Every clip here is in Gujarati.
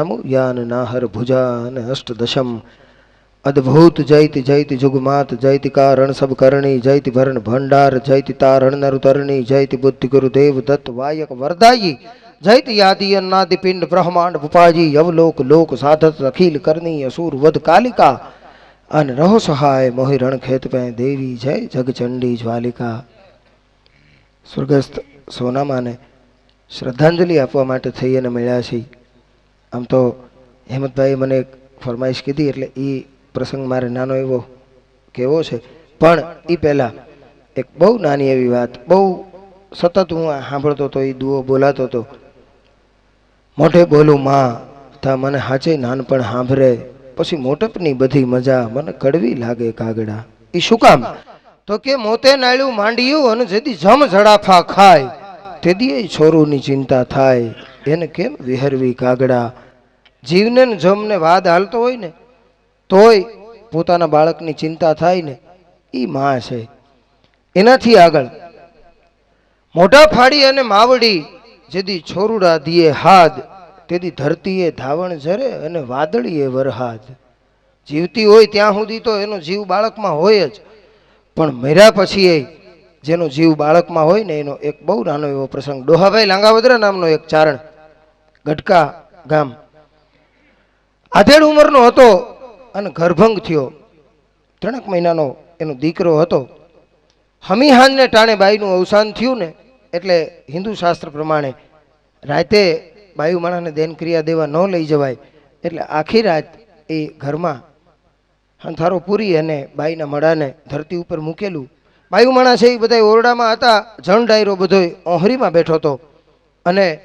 નમો યાન નાહર ભુજાન અષ્ટદશમ અદ્ભુત જૈત જૈત જુગમાત જૈતિ કારણ સબ કરણી જયતિ ભરણ ભંડાર જયતિ તારણ નરુતરણી જૈતિ બુદ્ધિ ગુરુદેવ દત્ત વાયક વરદાયી જૈત યાદિ અન્નાદિ પિંડ બ્રહ્માંડ ભૂપાજી યવલોક લોક સાધત અખિલ કરણી અસુર વધ કાલિકા અને રહો સહાય મોહિ રણ ખેત પે દેવી જય જગચંડી જ્વાલિકા સ્વર્ગસ્થ સોનામાને શ્રદ્ધાંજલિ આપવા માટે થઈ અને મળ્યા છીએ। આમ તો હેમંતભાઈ મને એક ફરમાઈશ કીધી એટલે એ પ્રસંગ મારે નાનો એવો કેવો છે. પણ એ પહેલાં એક બહુ નાની એવી વાત, બહુ સતત હું સાંભળતો હતો એ દુઓ બોલાતો હતો મોઢે બોલું, માં, તા મને હાચે નાનપણ સાંભળે પછી મોટપની બધી મજા, મને કડવી લાગે કાગડા. એ શું કામ? તો કે, મોતે નાળ્યું માંડ્યું અને જેથી જમ ઝડાફા ખાય એ છોરુની ચિંતા થાય. એને કેમ વિહરવી કાગડા? જીવને જમને વાદ હાલતો હોય ને, તોય પોતાના બાળકની ચિંતા થાય ને એ માં છે. એનાથી આગળ મોઢા ફાડી અને માવડી જેદી છોરુડા દીએ હાદ, તેદી ધરતીએ ધાવણ ઝરે અને વાદળીએ વરહાદ. જીવતી હોય ત્યાં સુધી તો એનો જીવ બાળકમાં હોય જ, પણ મર્યા પછી એ જેનો જીવ બાળકમાં હોય ને એનો એક બહુ નાનો એવો પ્રસંગ. ડોહાભાઈ લાંગાવદરા નામનો એક ચારણ ગટકા ગામ. આધેડ ઉંમરનો હતો અને ગર્ભંગ થયો. ત્રણેક મહિનાનો એનો દીકરો હતો. હમીહાનને ટાણે બાઈનું અવસાન થયું ને, એટલે હિન્દુ શાસ્ત્ર પ્રમાણે રાતે બાયુ માણસને દેન ક્રિયા દેવા ન લઈ જવાય, એટલે આખી રાત એ ઘરમાં હંથારો પૂરી અને બાઈના મડાને ધરતી ઉપર મૂકેલું. બાયુ માણસ છે એ બધા ઓરડામાં હતા, જણ ડાયરો બધો ઓહરીમાં બેઠો હતો. અને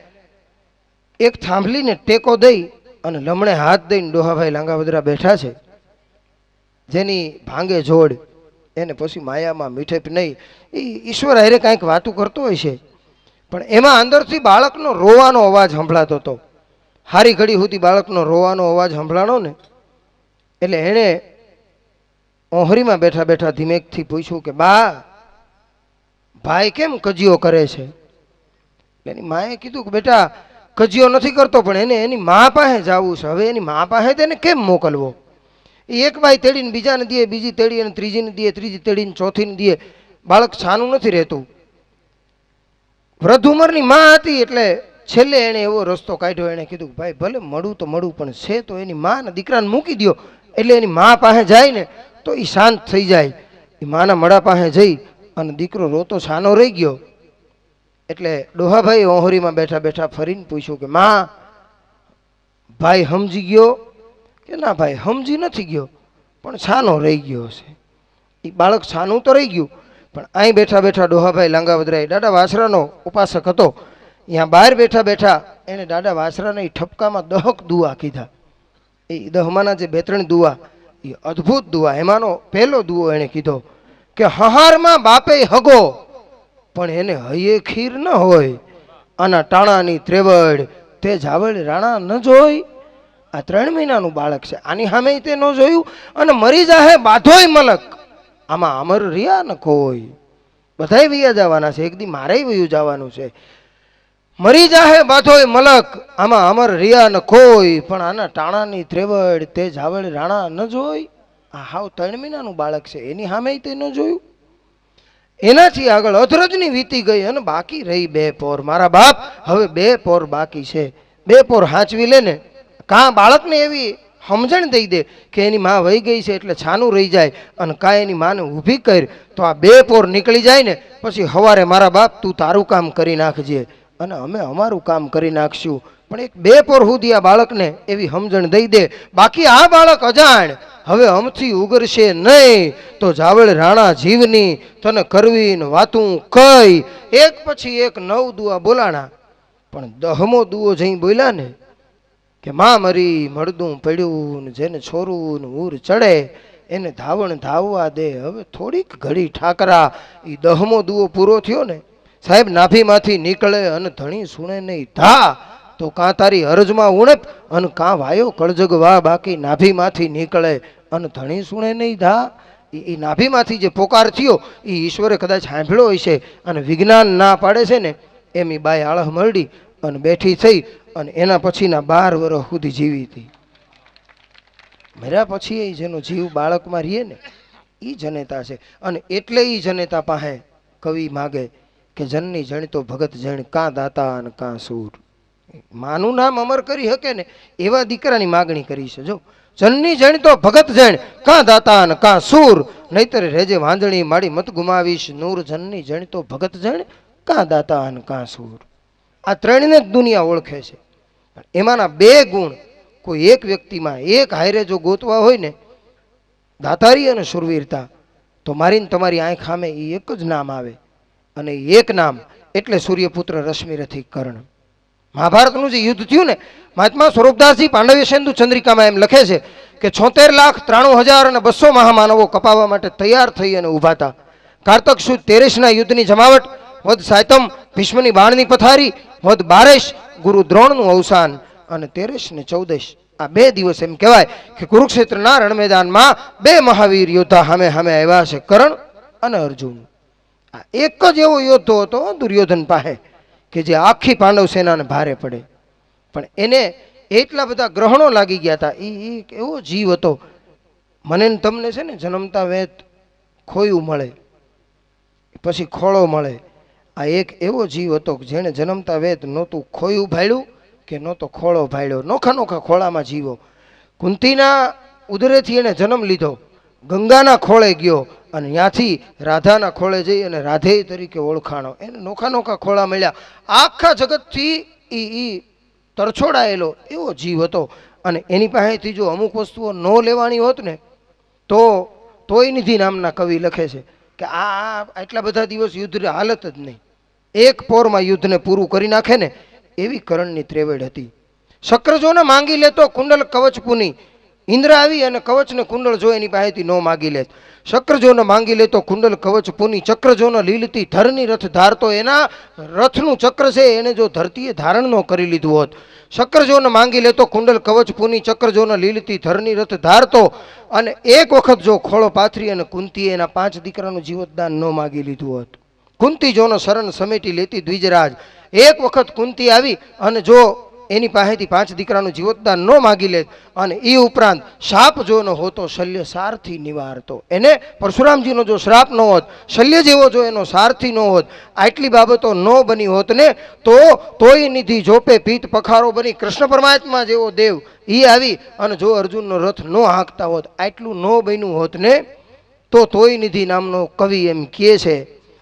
એક થાંભલીને ટેકો દઈ અને લમણે હાથ દઈને ડોહાભાઈ લાંગાવદરા બેઠા છે. જેની ભાંગે જોડ, એને પછી માયામાં મીઠેપ નહીં. એ ઈશ્વર હારે કાંઈક વાતું કરતો હોય છે. પણ એમાં અંદરથી બાળકનો રોવાનો અવાજ સંભળાતો હતો. હારી ઘડી સુધી બાળકનો રોવાનો અવાજ સંભળાણો ને. એટલે એણે ઓહરીમાં બેઠા બેઠા ધીમેકથી પૂછ્યું કે, બા, ભાઈ કેમ કજીઓ કરે છે? એની માએ કીધું કે, બેટા કજીઓ નથી કરતો, પણ એને એની મા પાસે જવું છે. હવે એની મા પાસે તેને કેમ મોકલવો? એ એક બાઈ તેડીને બીજાને દે, બીજી તેડી અને ત્રીજીને દે, ત્રીજી તેડીને ચોથીને દે. બાળક છાનું નથી રહેતું. વૃદ્ધ ઉંમરની મા હતી એટલે છેલ્લે એણે એવો રસ્તો કાઢ્યો. એણે કીધું ભાઈ, ભલે મળું તો મળું, પણ છે તો એની મા ને દીકરાને મૂકી દ્યો. એટલે એની મા પાસે જાય ને તો એ શાંત થઈ જાય. એ માના મડા પાસે જઈ અને દીકરો રોતો છાનો રહી ગયો. એટલે ડોહાભાઈ ઓહરીમાં બેઠા બેઠા ફરીને પૂછ્યું કે, માં, ભાઈ સમજી ગયો? કે, ના ભાઈ, સમજી નથી ગયો, પણ છાનો રહી ગયો હશે. એ બાળક છાનું તો રહી ગયું, પણ અહીં બેઠા બેઠા ડોહાભાઈ લાંગાવદરાય દાદા વાસરાનો ઉપાસક હતો. અહીંયા બહાર બેઠા બેઠા એણે દાદા વાસરાને એ ઠપકામાં દહક દુઆ કીધા. એ દહમાના જે બે ત્રણ દુઆ એ અદ્ભુત દુઆ. એમાંનો પહેલો દુઓ એણે કીધો કે હહારમાં બાપે હગો, પણ એને હૈયે ખીર ન હોય. આના ટાણાની ત્રેવડ તે ઝાવડ રાણા ન જોઈ. આ ત્રણ મહિનાનું બાળક છે. આની સામે તે ન જોયું અને મરી જાહે બાધોય મલક. આમાં અમર રહ્યા ન કોઈ. બધાય વૈયા જવાના છે. એક દી મારે વયું જવાનું છે. મરી જાહે બાધોય મલક, આમાં અમર રિયા ન કોઈ પણ આના ટાણાની ત્રેવડ તે જાવળ રાણા ન જોઈ આ હાવ ત્રણ મહિનાનું બાળક છે, એની સામે તે ન જોયું. એનાથી આગળ અધરજની વીતી ગઈ અને બાકી રહી બે પોર. મારા બાપ, હવે બે પોર બાકી છે. બે પોર હાંચવી લે ને, કાં બાળકને એવી સમજણ દઈ દે કે એની માં વહી ગઈ છે એટલે છાનું રહી જાય અને કાં એની માને ઊભી કર, તો આ બે પોર નીકળી જાય ને, પછી હવારે મારા બાપ તું તારું કામ કરી નાખજે. અને અમે અમારું કામ કરી નાખશું. પણ એક બે પોર સુધી આ બાળકને એવી સમજણ દઈ દે. બાકી આ બાળક અજાણ. હવે અમથી ઉગરશે નહીં. તો જાવળ રાણા જીવની તને કરવી ને વાતું કઈ. એક પછી એક નવ દુઆ બોલાણા. પણ દહમો દુઓ જઈ બોલ્યા ને કે માં મરી મળદું પડ્યું ને જેને છોરું ને ઉર ચડે, એને ધાવણ ધાવવા દે. હવે થોડીક ઘડી ઠાકરા. એ દહમો દુઓ પૂરો થયો ને સાહેબ, નાભીમાંથી નીકળે અને ધણી સુણે નહીં. ધા, તો કાં તારી અરજમાં ઉણપ અને કાં વાયો કળજગ વાહ બાકી નાભીમાંથી નીકળે અને ધણી સુણે નહીં, ધા? એ નાભીમાંથી જે પોકાર થયો એ ઈશ્વરે કદાચ સાંભળ્યો હશે અને વિજ્ઞાન ના પાડે છે ને, એમ બાય આળહ મરડી અને બેઠી થઈ અને એના પછીના બાર વર્ષ સુધી જીવી હતી. મર્યા પછી એ જેનો જીવ બાળકમાં રહીએ ને એ જનેતા છે અને એટલે એ જનેતા પાસે કવિ માગે કે જનની જણતો ભગત જણ, કાં દાતા અને કાં સૂર. માનું નામ અમર કરી શકે ને, એવા દીકરાની માગણી કરી છે. જો, જનની જણ તો ભગત જણ, કાં દાતા અને કાં સૂર. નહીતર રેજે વાંધણી માડી મત ગુમાવીશ. નૂર જનની જણ તો ભગત જણ, કાં દાતા અને કાં સૂર. આ ત્રણને જ દુનિયા ઓળખે છે. એમાંના બે ગુણ, કોઈ એક વ્યક્તિમાં એક હાયરે જો ગોતવા હોય ને, દાતારી અને શુરવીરતા તો મારીને તમારી આંખ સામે એ એક જ નામ આવે. અને એક નામ એટલે સૂર્યપુત્ર રશ્મિરથી કર્ણ. મહાભારતનું જે યુદ્ધ થયું ને, મહાત્મા સ્વરૂપદાસજી પાંડવ્ય સેન્દુ ચંદ્રિકામાં એમ લખે છે કે છોતેર લાખ ત્રાણું હજાર અને બસો મહામાનવો કપાવવા માટે તૈયાર થઈ અને ઊભા હતા. કારતક સુદ તેરેશના યુદ્ધની જમાવટ વધ સાયતમ ભીષ્મની બાણની પથારી વધ બારેશ ગુરુ દ્રોણનું અવસાન અને તેરેશ ને ચૌદેશ. આ બે દિવસ એમ કહેવાય કે કુરુક્ષેત્રના રણ મેદાનમાં બે મહાવીર યોદ્ધા સામે હામે આવ્યા છે, કર્ણ અને અર્જુન. એક જ એવો યોદ્ધો હતો, દુર્યોધન પાસે, કે જે આખી પાંડવ સેનાને ભારે પડે. પણ એને એટલા બધા ગ્રહણો લાગી ગયા હતા. એ એક એવો જીવ હતો. મને તમને છે ને જન્મતા વેત ખોયું મળે, પછી ખોળો મળે. આ એક એવો જીવ હતો જેણે જન્મતા વેત નહોતું ખોયું ભાળ્યું કે નહોતો ખોળો ભાળ્યો નોખા નોખા ખોળામાં જીવો. કુંતીના ઉદરેથી એણે જન્મ લીધો. ગંગાના ખોળે ગયો અને ત્યાંથી રાધાના ખોળે જઈ અને રાધેય તરીકે ઓળખાણો. એને નોખા નોખા ખોળા મળ્યા. આખા જગતથી ઈ ઈ તરછોડાયેલો એવો જીવ હતો. અને એની પાસેથી જો અમુક વસ્તુઓ ન લેવાની હોત ને, તો તોય નિધિ નામના કવિ લખે છે કે આ આટલા બધા દિવસ યુદ્ધની હાલત જ નહીં. એક પોરમાં યુદ્ધને પૂરું કરી નાખે ને, એવી કરણની ત્રેવેડ હતી. શક્રજોને માંગી લેતો કુંડલ કવચ પુની ઇન્દ્ર આવી અને કવચને કુંડળ જો એની પાસેથી ન માગી લેત શક્રજોને માંગી લેતો કુંડલ કવચ પુની, ચક્રજોને લીલતી ધરની રથ ધારતો. એના રથનું ચક્ર છે, એને જો ધરતીએ ધારણ ન કરી લીધું હોત. શક્રજોને માંગી લેતો કુંડલ કવચ પુની, ચક્રજોને લીલતી ધરની રથ ધારતો. અને એક વખત જો ખોળો પાથરી અને કુંતીએ એના પાંચ દીકરાનું જીવતદાન ન માગી લીધું હોત. કુંતી જોનો શરણ સમેટી લેતી દ્વિજરાજ. એક વખત કુંતી આવી અને જો એની પાસેથી પાંચ દીકરાનું જીવતદાન ન માગી લે અને એ ઉપરાંત શાપ જો ન હોતો શલ્ય સારથી નિવારતો. એને પરશુરામજીનો જો શ્રાપ ન હોત, શલ્ય જેવો જો એનો સારથી ન હોત, આટલી બાબતો ન બની હોત ને, તો તોય નિધિ જોપે પીત પખારો બની કૃષ્ણ પરમાત્મા જેવો દેવ એ આવી અને જો અર્જુનનો રથ ન હાંકતા હોત, આટલું ન બન્યું હોત ને, તો તોય નિધિ નામનો કવિ એમ કહે છે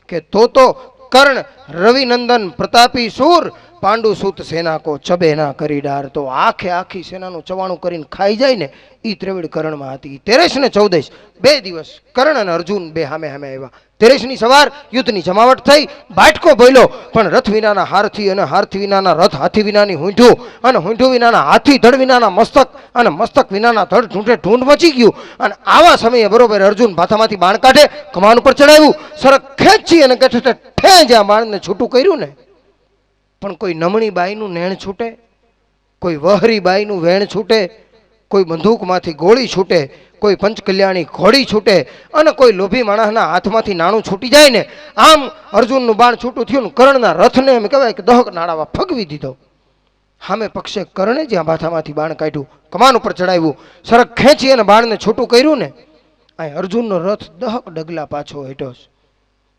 કે, તો તો કર્ણ રવિનંદન પ્રતાપી સૂર પાંડુ સૂત સેના કો ચબે ના કરી ડાર. તો આખે આખી સેનાનું ચવાણું કરીને ખાઈ જાય ને એ ત્રેવિડ કરણમાં હતી. તેરેશ ને ચૌદેશ, બે દિવસ કર્ણ અને અર્જુન બે હામે હામે આવ્યા. તેરેશની સવાર યુદ્ધની જમાવટ થઈ, બાટકો બોલ્યો પણ રથ વિનાના હારથી અને હારથી વિનાના રથ હાથી વિનાની ઊંઢું અને ઊંઢું વિનાના હાથી ધડ વિનાના મસ્તક અને મસ્તક વિનાના ધડ ઢૂંઢે ઢૂંઢ મચી ગયું. અને આવા સમયે બરોબર અર્જુન ભાથામાંથી બાણ કાઢે, કમાન ઉપર ચડાવ્યું. સરક ખેંચી અને કે ઠે જ્યાં બાણને છૂટું કર્યું ને. પણ કોઈ નમણી બાઈનું નેણ છૂટે, કોઈ વહરી બાઈનું વેણ છૂટે, કોઈ બંદૂકમાંથી ગોળી છૂટે, કોઈ પંચકલ્યાણી ઘોડી છૂટે અને કોઈ લોભી માણસના હાથમાંથી નાણું છૂટી જાય ને, આમ અર્જુનનું બાણ છૂટું થયું ને, કર્ણના રથને એમ કહેવાય કે દહક નાડાવા ફગવી દીધો. હામે પક્ષે કર્ણે જ્યાં માથામાંથી બાણ કાઢ્યું, કમાન ઉપર ચડાવ્યું, સરક ખેંચી અને બાણને છૂટું કર્યું ને અહીં અર્જુનનો રથ દહક ડગલા પાછો હેઠો છે.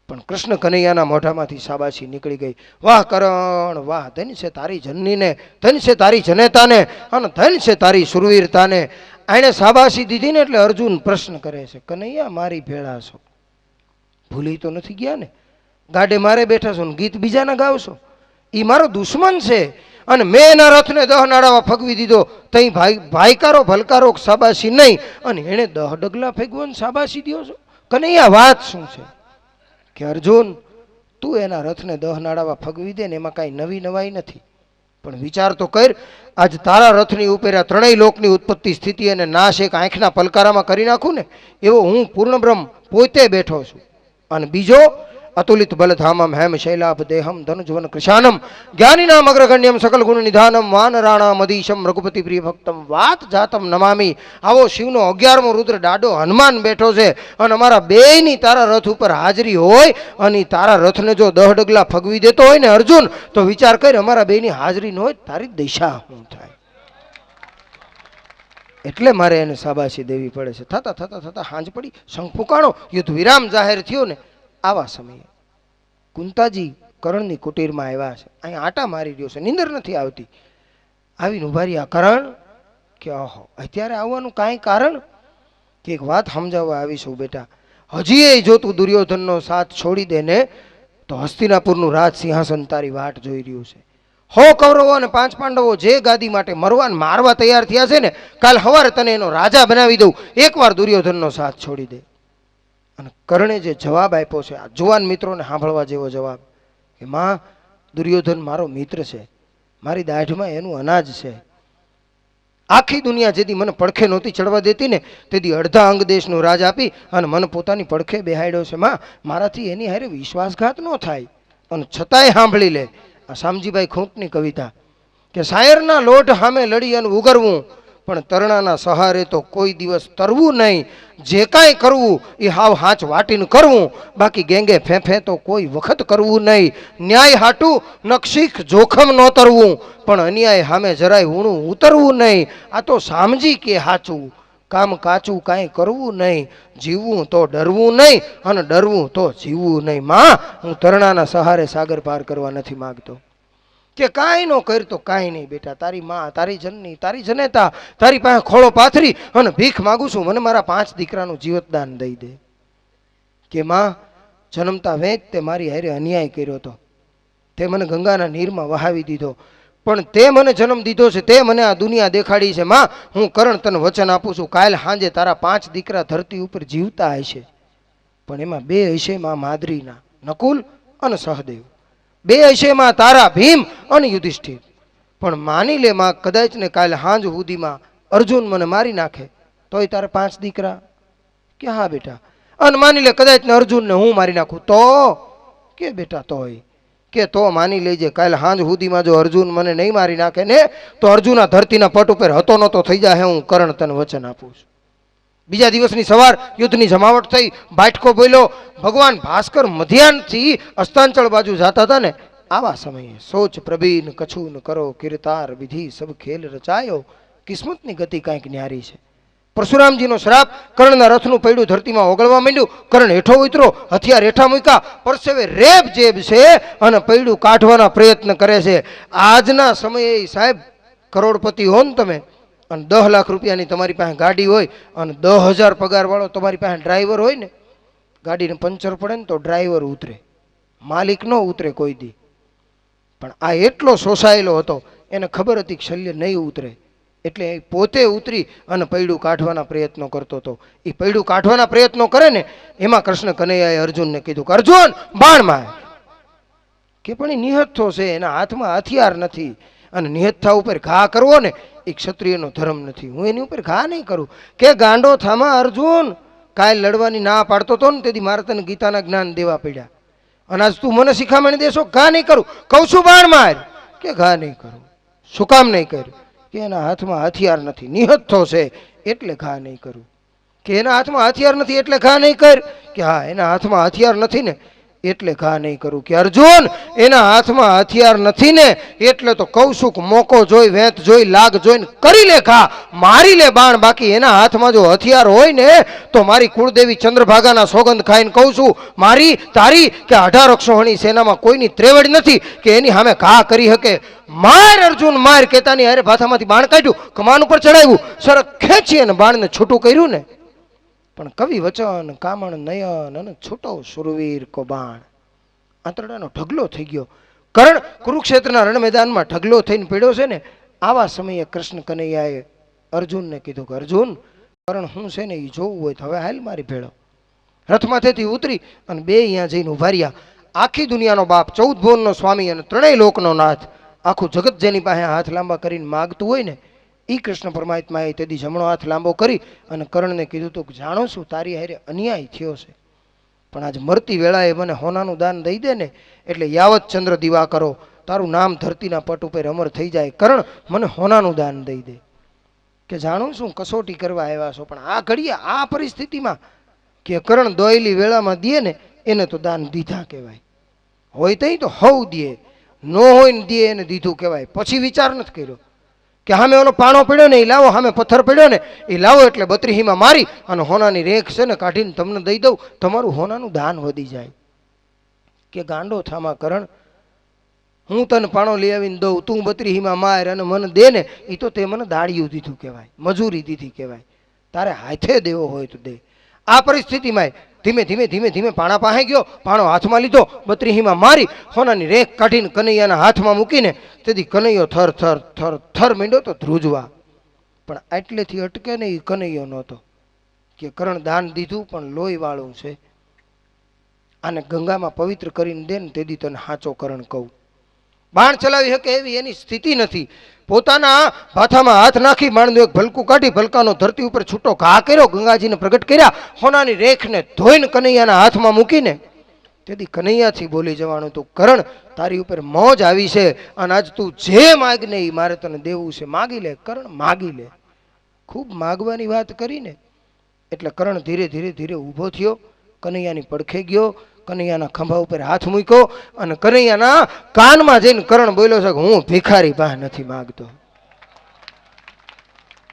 પણ કૃષ્ણ કનૈયાના મોઢામાંથી શાબાશી નીકળી ગઈ. વાહ કરણ, વાહ, ધન છે તારી જનનીને, ધન છે તારી જનેતાને અને ધન છે તારી સુરવીરતાને. એણે શાબાશી દીધી ને એટલે અર્જુન પ્રશ્ન કરે છે, કનૈયા, મારી ભેળા છો. ભૂલી તો નથી ગયા ને? ગાડે મારે બેઠા છો ને ગીત બીજાના ગાવશો? એ મારો દુશ્મન છે અને મેં એના રથને દહ નાડાવા ફગવી દીધો. તઈ ભાઈ, ભાઈકારો, ભલકારો શાબાશી નહીં. અને એણે દહ ડગલા ફેગવો ને શાબાશી દ્યો છો? કનૈયા, વાત શું છે? કે અર્જુન, તું એના રથને દહ નાડાવા ફગવી દે ને એમાં કાંઈ નવી નવાઈ નથી. પણ વિચાર તો કર, આજ તારા રથની ઉપર ત્રણેય લોકની ઉત્પત્તિ સ્થિતિ અને નાશ એક આંખના પલકારામાં કરી નાખું ને, એવો હું પૂર્ણ બ્રહ્મ પોતે બેઠો છું. અને બીજો અતુલિત બલધામમ હેમ શૈલાભ દેહમ ધનુજવન કૃષાનમ જ્ઞાનીનામ અગ્રગણ્યમ સકલ ગુણ નિધાનમ વાનરાણામ મદીશમ રઘુપતિ પ્રિય ભક્તમ વાત જાતમ નમામી આવો શિવનો અગિયારમો રુદ્ર દાડો હનુમાન બેઠો છે અને અમારા બેયની તારા રથ ઉપર હાજરી હોય અને તારા રથને જો દહ ડગલા ફગવી દેતો હોય ને અર્જુન, તો વિચાર કર અમારા બેયની હાજરી ન હોય તારી દિશા શું થાય? એટલે મારે એને શાબાશી દેવી પડે છે. થતા થતા થતા હાંજ પડી, શંખ ફૂંકાણો યુદ્ધ વિરામ જાહેર થયો ને આવા સમયે. કુંતાજી કરણની કુટીરમાં આવ્યા છે. અહીંયા આટા મારી રહ્યો છે. નીંદર નથી આવતી. આવીને ઊભા રહ્યા કરણ કે, ઓહો, અત્યારે આવવાનું કાંઈ કારણ? કે એક વાત સમજાવવા આવીશું બેટા. હજી એ જો તું દુર્યોધનનો સાથ છોડી દે ને, તો હસ્તિનાપુરનું રાજ સિંહાસન તારી વાટ જોઈ રહ્યું છે. હો કૌરવો અને પાંચ પાંડવો જે ગાદી માટે મરવા મારવા તૈયાર થયા છે ને, કાલ હવારે તને એનો રાજા બનાવી દઉં. એકવાર દુર્યોધનનો સાથ છોડી દે. અને કર્ણે જે જવાબ આપ્યો છે, આ જુવાન મિત્રોને સાંભળવા જેવો જવાબ કે, માં, દુર્યોધન મારો મિત્ર છે. મારી દાઢમાં એનું અનાજ છે. આખી દુનિયા જેથી મને પડખે નહોતી ચડવા દેતી ને, તેથી અડધા અંગ દેશનો રાજ આપી અને મને પોતાની પડખે બેહાડ્યો છે. માં, મારાથી એની હારે વિશ્વાસઘાત ન થાય. અને છતાંય સાંભળી લે. આ શામજીભાઈ ખૂંટની કવિતા કે શાયરના લોટ સામે લડી અને ઉગરવું. પણ તરણાના સહારે તો કોઈ દિવસ તરવું નહીં. જે કાંઈ કરવું, એ હાવ હાચ વાટીને કરવું. બાકી ગેંગે ફેંફે તો કોઈ વખત કરવું નહીં. ન્યાય હાટું નક્ષીક જોખમ ન તરવું. પણ અન્યાય સામે જરાય ઊણું ઉતરવું નહીં. આ તો સામજી કે હાચું. કામ કાચું કાંઈ કરવું નહીં. જીવવું તો ડરવું નહીં અને ડરવું તો જીવવું નહીં. માં, હું તરણાના સહારે સાગર પાર કરવા નથી માગતો. કે કાંઈ ન કર તો કાંઈ નહીં બેટા. તારી માં, તારી જનની, તારી જનેતા, તારી પાસે ખોળો પાથરી અને ભીખ માગું છું. મને મારા પાંચ દીકરાનું જીવતદાન દઈ દે. કે માં, જન્મતા વેચ તે મારી હારે અન્યાય કર્યો હતો. તે મને ગંગાના નીરમાં વહાવી દીધો. પણ તે મને જન્મ દીધો છે. તે મને આ દુનિયા દેખાડી છે. માં, હું કરણ તને વચન આપું છું. કાલ સાંજે તારા પાંચ દીકરા ધરતી ઉપર જીવતા હશે. પણ એમાં બે હશે માં માદરીના. નકુલ અને સહદેવ. બે હશે માં તારા ભીમ અને યુધિષ્ઠિર. પણ માની લે માં, કદાચ ને કાલે હાંજ હુદીમાં અર્જુન મને મારી નાખે, તોય તારા પાંચ દીકરા. કે હા બેટા? અને માની લે કદાચ ને અર્જુનને હું મારી નાખું, તો? કે બેટા તોય? કે તો માની લેજે કાલે સાંજ હુદીમાં જો અર્જુન મને નહીં મારી નાખે ને, તો અર્જુન આ ધરતીના પટ ઉપર હતો નહોતો, થઈ જાય હું કરણ તને વચન આપું છું. બીજા દિવસની સવાર યુદ્ધની જમાવટ થઈ, બાટકો બોલ્યો ભગવાન ભાસ્કર મધ્યાહનથી અસ્તાંચળ બાજુ જાતા હતા ને, આવા સમયે સોચ પ્રબીન, કછુન કરો, કિરતાર વિધિ સબ ખેલ રચાયો. કિસ્મતની ગતિ કાંઈક ન્યારી છે. પરશુરામજીનો શ્રાપ કર્ણના રથનું પૈડું ધરતીમાં ઓગળવા માંડ્યું. કર્ણ હેઠો ઉતરો, હથિયાર હેઠા મૂક્યા. પરસેવે રેબ જેબ છે અને પૈડું કાઢવાના પ્રયત્ન કરે છે. આજના સમયે સાહેબ, કરોડપતિ હો ને તમે. અને દસ લાખ રૂપિયાની તમારી પાસે ગાડી હોય અને દસ હજાર પગારવાળો તમારી પાસે ડ્રાઈવર હોય ને, ગાડીને પંચર પડે ને તો ડ્રાઈવર ઉતરે. માલિક ન ઉતરે કોઈ દી. પણ આ એટલો શોષાયેલો હતો, એને ખબર હતી કે શલ્ય નહીં ઉતરે. એટલે એ પોતે ઉતરી અને પૈડું કાઢવાના પ્રયત્નો કરતો હતો. એ પૈડું કાઢવાના પ્રયત્નો કરે ને, એમાં કૃષ્ણ કનૈયાએ અર્જુનને કીધું કે, અર્જુન, બાણમાં. કે પણ એ નિહત્થો છે, એના હાથમાં હથિયાર નથી. અને નિહત્થા ઉપર ઘા કરવો ને એ ક્ષત્રિયનો ધર્મ નથી. હું એની ઉપર ઘા નહીં કરું. કે ગાંડો થામા અર્જુન, કાંઈ લડવાની ના પાડતો હતો ને તેથી મારે તને ગીતાના જ્ઞાન દેવા પડ્યા. અને આજ તું મને શિખામણી દેશો, ઘા નહીં કરું. કહું છું બાણ માર. કે ઘા નહીં કરું. શું કામ નહીં કર્યું? કે એના હાથમાં હથિયાર નથી. નિહત્થો છે એટલે ઘા નહીં કરું. કે એના હાથમાં હથિયાર નથી એટલે ઘા નહીં કર. કે હા, એના હાથમાં હથિયાર નથી ને એટલે ઘા નહીં કરું કે અર્જુન, એના હાથમાં હથિયાર નથી ને, એટલે તો કૌશુક મોકો જોઈ, વેંત જોઈ, લાગ જોઈને કરી લે ઘા, મારી લે બાણ બાકી. એના હાથમાં જો હથિયાર હોય ને, તો મારી કુળદેવી ચંદ્રભાગાના સોગંદ ખાઈને કહું છું, મારી, તારી કે અઢાર અક્ષોહણી સેનામાં કોઈની ત્રેવડ નથી કે એની સામે ઘા કરી શકે. માર અર્જુન, માર, કેતાની અરે ભાથામાંથી બાણ કાઢ્યું, કમાન ઉપર ચડાવ્યું. સરક ખેંચી અને બાણને છૂટું કર્યું ને. પણ કવિ વચન, કામણ, નયન અને છૂટો સુરવીર કોબાણ આંતરડાનો ઢગલો થઈ ગયો. કરણ કુરુક્ષેત્રના રણ મેદાનમાં ઢગલો થઈને પીડ્યો છે ને, આવા સમયે કૃષ્ણ કનૈયાએ અર્જુનને કીધું કે, અર્જુન, કરણ હું છે ને એ જોવું હોય તો હવે હાલ મારી ભેળો. રથમાંથી ઉતરી અને બે અહીંયા જઈને ઊભા રહ્યા. આખી દુનિયાનો બાપ, ચૌદ ભુવનનો સ્વામી અને ત્રણેય લોકનો નાથ આખું જગત જેની પાસે હાથ લાંબા કરીને માગતું હોય ને એ કૃષ્ણ પરમાત્માએ તેથી જમણો હાથ લાંબો કરી અને કર્ણને કીધું તું જાણો છું તારી હારે અન્યાય થયો છે. પણ આજ મરતી વેળાએ મને હોનાનું દાન દઈ દે ને એટલે યાવત ચંદ્ર દીવા કરો તારું નામ ધરતીના પટ ઉપર અમર થઈ જાય, કરણ મને હોનાનું દાન દઈ દે. કે જાણું શું કસોટી કરવા આવ્યા છો? પણ આ ઘડીએ આ પરિસ્થિતિમાં કે કરણ દોયેલી વેળામાં દે ને એને તો દાન દીધા કહેવાય. હોય તઈ તો હવ દે. ન હોય ને દે એને દીધું કહેવાય. પછી વિચાર નથી કર્યો. કે સામે ઓલો પાણો પડ્યો ને એ લાવો સામે પથ્થર પડ્યો ને એ લાવો એટલે બત્રીહીમાં મારી અને હોનાની રેખ છે ને કાઢીને તમને દઈ દઉં. તમારું હોનાનું દાન વધી જાય. કે ગાંડો થામા કરણ, હું તને પાણો લઈ આવીને દઉં, તું બત્રીહીમાં માર અને મને દે ને એ તો તે મને દાળિયું દીધું કહેવાય, મજૂરી દીધી કહેવાય. તારે હાથે દેવો હોય તો દે. આ પરિસ્થિતિમાં ધીમે ધીમે ધીમે ધીમે પાણા પાસે ગયો, પાણો હાથમાં લીધો, બત્રીહીમાં મારી સોનાની રેખ કાઢીને કનૈયાના હાથમાં મૂકીને તેથી કનૈયો થર થર થર થર મીંડો તો ધ્રુજવા. પણ આટલેથી અટકે ને એ કનૈયો નહોતો. કે કરણ દાન દીધું, પણ લોહી વાળું છે. આને ગંગામાં પવિત્ર કરીને દે ને તેથી તને સાચો કરણ કહું. બાણ ચલાવી શકે એવી એની સ્થિતિ નથી. પોતાના માથામાં હાથ નાખી માણનું એક ભલકું કાઢી ભલકાનો ધરતી ઉપર છૂટો ઘા કર્યો, ગંગાજીને પ્રગટ કર્યા, હોનાની રેખને ધોઈને કનૈયાના હાથમાં મૂકીને તેથી કનૈયાથી બોલી જવાનું તું કરણ, તારી ઉપર મોજ આવી છે અને આજ તું જે માગને એ મારે તને દેવું છે, માગી લે, કરણ, માગી લે. ખૂબ માગવાની વાત કરીને એટલે કરણ ધીરે ધીરે ધીરે ઊભો થયો, કનૈયાની પડખે ગયો કનૈયાના ખંભા ઉપર હાથ મૂક્યો અને કનૈયાના કાનમાં જઈને કરણ બોલ્યો છે કે હું ભિખારી પાસે નથી માગતો.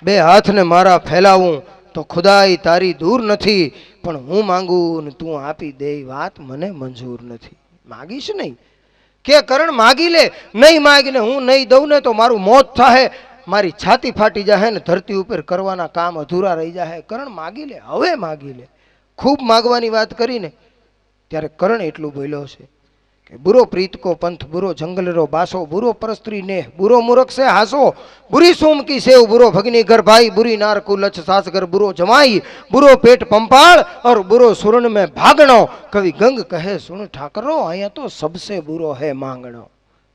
બે હાથને મારા ફેલાવું તો ખુદાઈ તારી દૂર નથી, પણ હું માંગું ને તું આપી દે વાત મને મંજૂર નથી. માગીશ નહીં. કે કરણ માગી લે, નહીં માગીને હું નહીં દઉં ને તો મારું મોત થાય મારી છાતી ફાટી જાય ને ધરતી ઉપર કરવાના કામ અધૂરા રહી જાય કરણ માગી લે, હવે માગી લે. ખૂબ માગવાની વાત કરીને ત્યારે કરણ એટલું બોલ્યો છે કે, બુરો પ્રીતકો પંથ, બુરો જંગલ રો બાસો, બુરો પરસ્ત્રી ને બુરો મૂરખ છે હાસો, બુરી સોમકી સેવ, બુરો ભગની ઘર ભાઈ, બુરી નારકુ લચ્છ સાસ બુરો જમાઈ, બુરો પેટ પંપાળ ઓર બુરો સુરણ મેં ભાગણો. કવિ ગંગ કહે, સુણ ઠાકરો, અહીંયા તો સબસે બુરો હે માંગણો.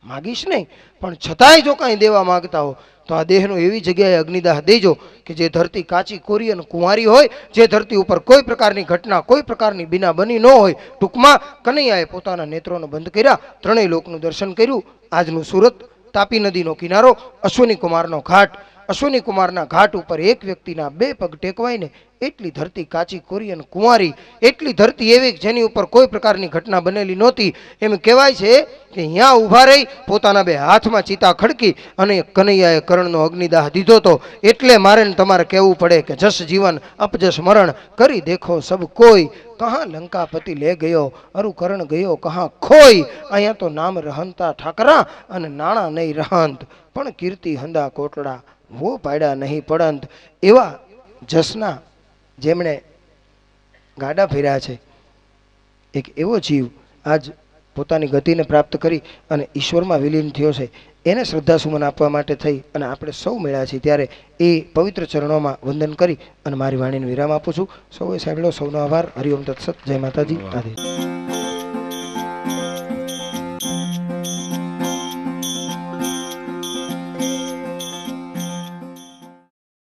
માગીશ નહીં, પણ છતાંય જો કાંઈ દેવા માગતા હો તો આ દેહનો એવી જગ્યાએ અગ્નિદાહ દેજો કે જે ધરતી કાચી, કોરી અને કુંવારી હોય, જે ધરતી ઉપર કોઈ પ્રકારની ઘટના, કોઈ પ્રકારની બિના બની ન હોય, ટૂંકમાં કનૈયાએ પોતાના નેત્રોને બંધ કર્યા, ત્રણેય લોકનું દર્શન કર્યું. આજનું સુરત, તાપી નદીનો કિનારો અશ્વિની કુમારનો ઘાટ. અશ્વિની કુમારના ઘાટ ઉપર એક વ્યક્તિના બે પગ ટેકવાય ને એટલી ધરતી કાચી, કોરી અને કુંવારી, એટલી ધરતી એવી જેની ઉપર કોઈ પ્રકારની ઘટના બનેલી નહોતી. એમ કહેવાય છે કે અહીંયા ઊભા રહી, પોતાના બે હાથમાં ચિતા ખડકી અને કનૈયાએ કરણનો અગ્નિદાહ દીધો તો એટલે મારે તમારે કહેવું પડે કે જસ જીવન, અપજસ મરણ કરી દેખો સબ કોઈ. કહા લંકાપતિ લે ગયો અરુ કરણ ગયો, કહા ખોઈ. અહીંયા તો નામ રહંતા ઠાકરા અને નાણાં નહીં રહંત. પણ કીર્તિ હંદા કોટડા વો પાડ્યા નહીં પડંત. એવા જસના જેમણે ગાડા ફેર્યા છે. એક એવો જીવ આજ પોતાની ગતિને પ્રાપ્ત કરી અને ઈશ્વરમાં વિલીન થયો છે. એને શ્રદ્ધાસુમન આપવા માટે થઈ અને આપણે સૌ મળ્યા છીએ ત્યારે એ પવિત્ર ચરણોમાં વંદન કરી અને મારી વાણીને વિરામ આપું છું. સૌએ સાંભળ્યો, સૌનો આભાર. હરિઓમ તત્સત. જય માતાજી. આદિ